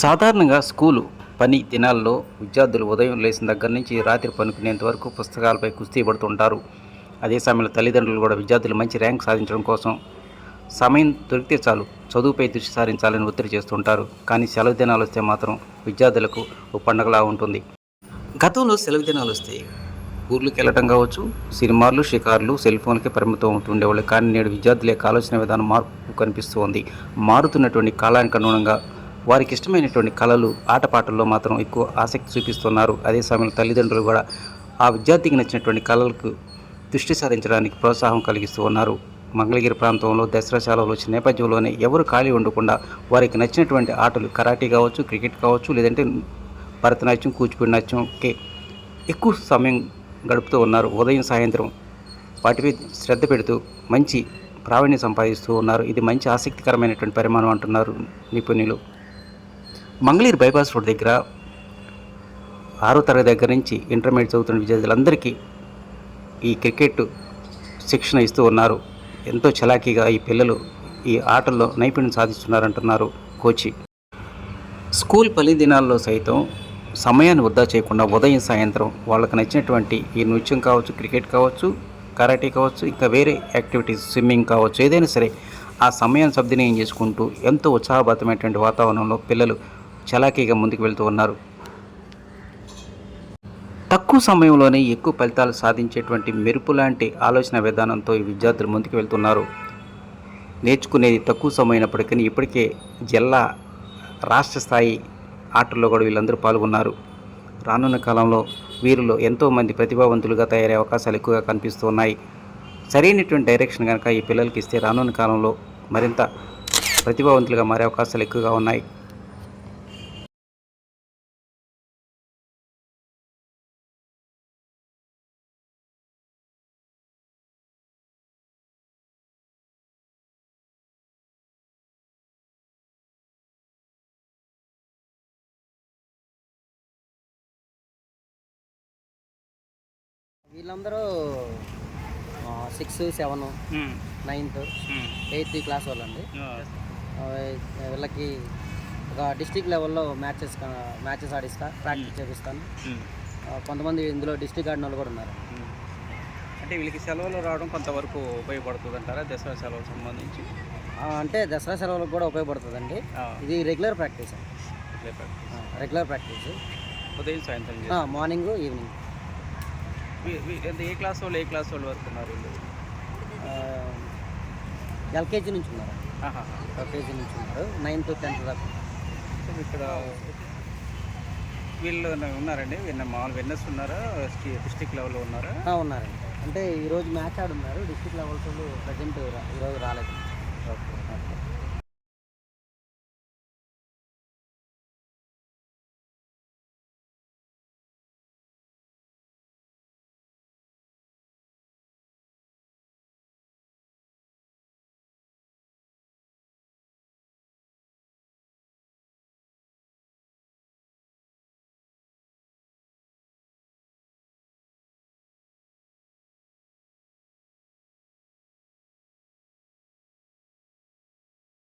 సాధారణంగా స్కూలు పని దినాల్లో విద్యార్థులు ఉదయం లేచిన దగ్గర నుంచి రాత్రి పనుకునేంత వరకు పుస్తకాలపై కుస్తీ పడుతుంటారు. అదే సమయంలో తల్లిదండ్రులు కూడా విద్యార్థులు మంచి ర్యాంక్ సాధించడం కోసం సమయం దొరికితే చాలు చదువుపై దృష్టి సారించాలని ఒత్తిడి చేస్తుంటారు. కానీ సెలవు దినాలు వస్తే మాత్రం విద్యార్థులకు ఓ పండగలా ఉంటుంది. గతంలో సెలవు దినాలు వస్తే ఊర్లకు వెళ్ళటం కావచ్చు సినిమాలు షికార్లు సెల్ ఫోన్లకి పరిమితం ఉంటుండేవాళ్ళు కానీ నేడు విద్యార్థుల యొక్క ఆలోచన విధానం మార్పు కనిపిస్తూ ఉంది. మారుతున్నటువంటి కాలానికి అనుగుణంగా వారికి ఇష్టమైనటువంటి కళలు ఆటపాటల్లో మాత్రం ఎక్కువ ఆసక్తి చూపిస్తున్నారు. అదే సమయంలో తల్లిదండ్రులు కూడా ఆ విద్యార్థికి నచ్చినటువంటి కళలకు దృష్టి సారించడానికి ప్రోత్సాహం కలిగిస్తూ ఉన్నారు. మంగళగిరి ప్రాంతంలో దసరా సెలవులు వచ్చిన నేపథ్యంలోనే ఎవరు ఖాళీ ఉండకుండా వారికి నచ్చినటువంటి ఆటలు కరాటీ కావచ్చు క్రికెట్ కావచ్చు లేదంటే భరతనాట్యం కూచిపూడి నాట్యంకి ఎక్కువ సమయం గడుపుతూ ఉన్నారు. ఉదయం సాయంత్రం వాటిపై శ్రద్ధ పెడుతూ మంచి ప్రావీణ్యం సంపాదిస్తూ ఉన్నారు. ఇది మంచి ఆసక్తికరమైనటువంటి పరిమాణం అంటున్నారు నిపుణులు. మంగళీరు బైపాస్ రోడ్ దగ్గర ఆరో తరగతి దగ్గర నుంచి ఇంటర్మీడియట్ చదువుతున్న విద్యార్థులందరికీ ఈ క్రికెట్ శిక్షణ ఇస్తూ ఉన్నారు. ఎంతో చలాకీగా ఈ పిల్లలు ఈ ఆటల్లో నైపుణ్యం సాధిస్తున్నారంటున్నారు కోచి. స్కూల్ పల్లి దినాల్లో సైతం సమయాన్ని వృధా చేయకుండా ఉదయం సాయంత్రం వాళ్ళకి నచ్చినటువంటి ఈ నృత్యం కావచ్చు క్రికెట్ కావచ్చు కరాటే కావచ్చు ఇంకా వేరే యాక్టివిటీస్ స్విమ్మింగ్ కావచ్చు ఏదైనా సరే ఆ సమయాన్ని సద్వినియోగం చేసుకుంటూ ఎంతో ఉత్సాహభరితమైనటువంటి వాతావరణంలో పిల్లలు చలాకీగా ముందుకు వెళ్తూ ఉన్నారు. తక్కువ సమయంలోనే ఎక్కువ ఫలితాలు సాధించేటువంటి మెరుపు లాంటి ఆలోచన విధానంతో ఈ విద్యార్థులు ముందుకు వెళ్తున్నారు. నేర్చుకునేది తక్కువ సమయమైనప్పటికీ ఇప్పటికే జిల్లా రాష్ట్ర స్థాయి ఆటల్లో కూడా వీళ్ళందరూ పాల్గొన్నారు. రానున్న కాలంలో వీరిలో ఎంతోమంది ప్రతిభావంతులుగా తయారయ్యే అవకాశాలు ఎక్కువగా కనిపిస్తూ ఉన్నాయి. సరైనటువంటి డైరెక్షన్ కనుక ఈ పిల్లలకి ఇస్తే రానున్న కాలంలో మరింత ప్రతిభావంతులుగా మారే అవకాశాలు ఎక్కువగా ఉన్నాయి. వీళ్ళందరూ six seven ninth eighth class వాళ్ళండి. వీళ్ళకి ఒక డిస్టిక్ లెవెల్లో మ్యాచెస్ మ్యాచెస్ ఆడిస్తా ప్రాక్టీస్ చేపిస్తాను. కొంతమంది ఇందులో డిస్టిక్ ఆడిన వాళ్ళు కూడా ఉన్నారు. అంటే వీళ్ళకి సెలవులు రావడం కొంతవరకు ఉపయోగపడుతుంది అంటారా దసరా సెలవులకు సంబంధించి? అంటే దసరా సెలవులకు కూడా ఉపయోగపడుతుందండి. ఇది రెగ్యులర్ ప్రాక్టీస్ రెగ్యులర్ ప్రాక్టీస్ ఉదయం సాయంత్రం మార్నింగ్ ఈవినింగ్ ఏ క్లాస్ వాళ్ళు ఏ క్లాస్ వాళ్ళు వరకు ఉన్నారు ఎల్కేజీ నుంచి ఉన్నారు. ఆహా. ఎల్కేజీ నుంచి ఉన్నారు. నైన్త్ టెన్త్ దాకా ఇక్కడ వీళ్ళు ఉన్నారండి? విన్న మామూలు విన్నర్స్ ఉన్నారా? డిస్టిక్ లెవెల్లో ఉన్నారా? ఉన్నారండి. అంటే ఈరోజు మ్యాచ్ ఆడున్నారు డిస్ట్రిక్ట్ లెవెల్స్ వాళ్ళు ప్రజెంట్ ఈరోజు రాలేదు.